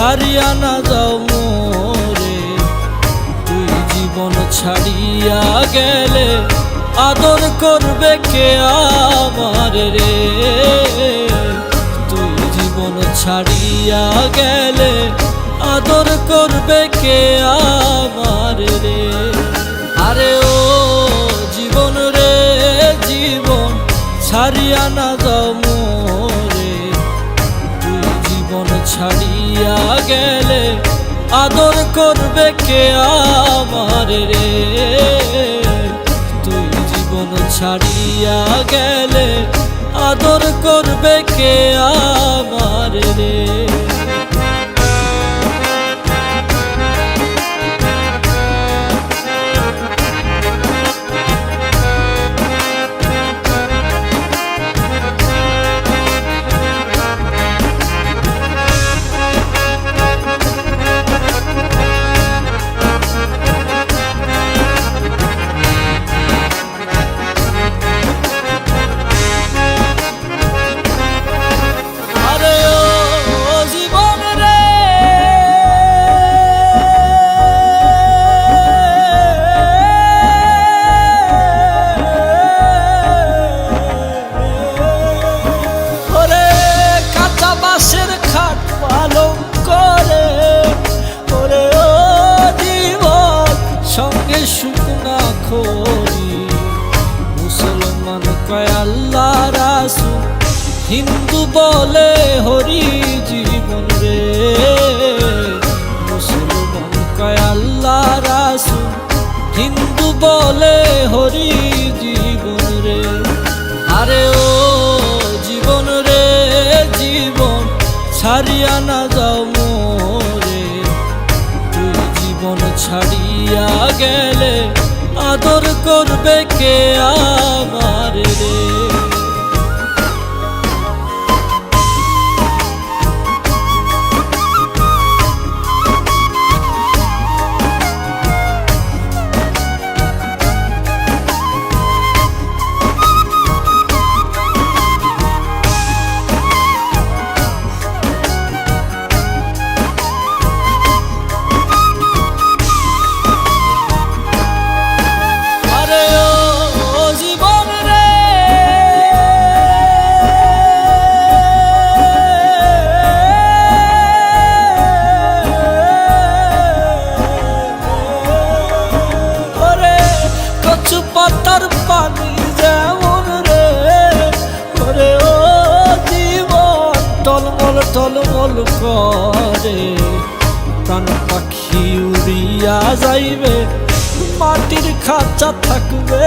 ছাড়িয়া না যাও মোরে। তুই জীবন ছাড়িয়া গেলে আদর করবে কে আমার রে? তুই জীবন ছাড়িয়া গেলে আদর করবে কে আমার রে? আরে ও জীবন রে, জীবন ছাড়িয়া না যাও মোরে। তুই জীবন ছাড়িয়া গেলে আদর করবে কে আমার রে? তুই জীবন ছাড়িয়া গেলে আদর করবে কে আমার রে? কয় আল্লাহ রাসুল, হিন্দু বলে হরি জীবন রে। মুসলমান কয় আল্লাহ রাসুল, হিন্দু বলে হরি জীবন রে। আরে ও জীবন রে, জীবন ছাড়িয়া না যাও মোরে। তুই জীবন ছাড়িয়া গেলে আদর করবে কে আমার রে? পানি যেমন রে। ওরে ও জীবন, টলমল টলমল করে। প্রাণ পাখি উড়িয়া যাইবে, মাটির খাঁচা থাকবে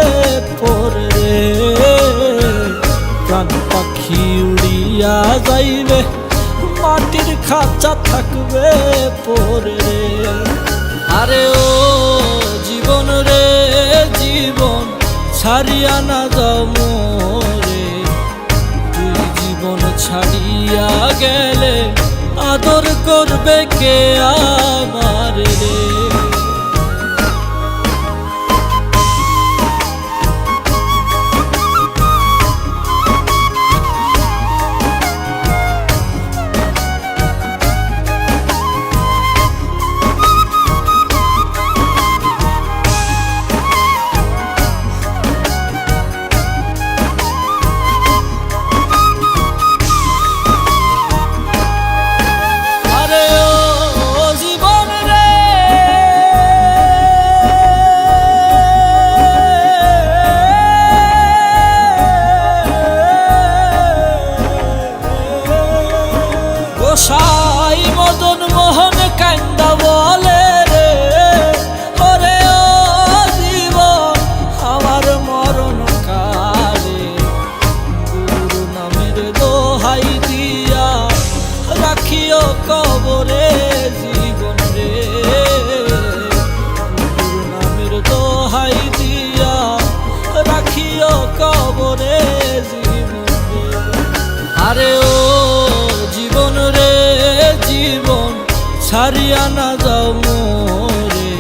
পরে। প্রাণ পাখি উড়িয়া যাইবে, মাটির খাঁচা থাকবে পরে। ছাড়িয়া না যাও মোরে। তুই জীবন ছাড়িয়া গেলে আদর করবে কে আমার রে? ছাড়িয়া না যাও মোরে।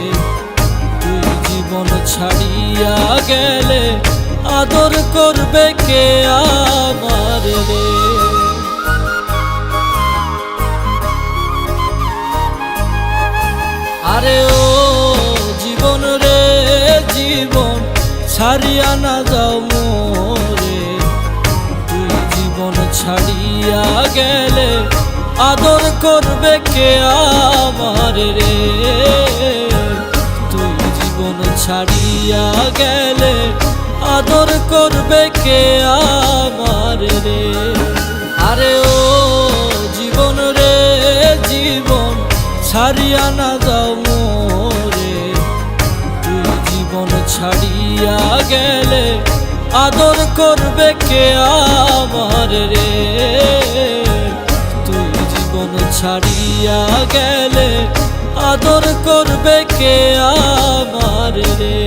তুই জীবন ছাড়িয়া গেলে আদর করবে কে আমার রে? আরে ও জীবন রে, জীবন ছাড়িয়া না যাও মোরে। তুই জীবন ছাড়িয়া গেলে আদর করবে কে আমার রে? তুই জীবন ছাড়িয়া গেলে আদর করবে কে আমার রে? আরে ও জীবন রে, জীবন ছাড়িয়া না যাও মোরে। তুই জীবন ছাড়িয়া গেলে আদর করবে কে আমার রে? ছাড়িয়া গেলে আদর করবে কে আমার রে?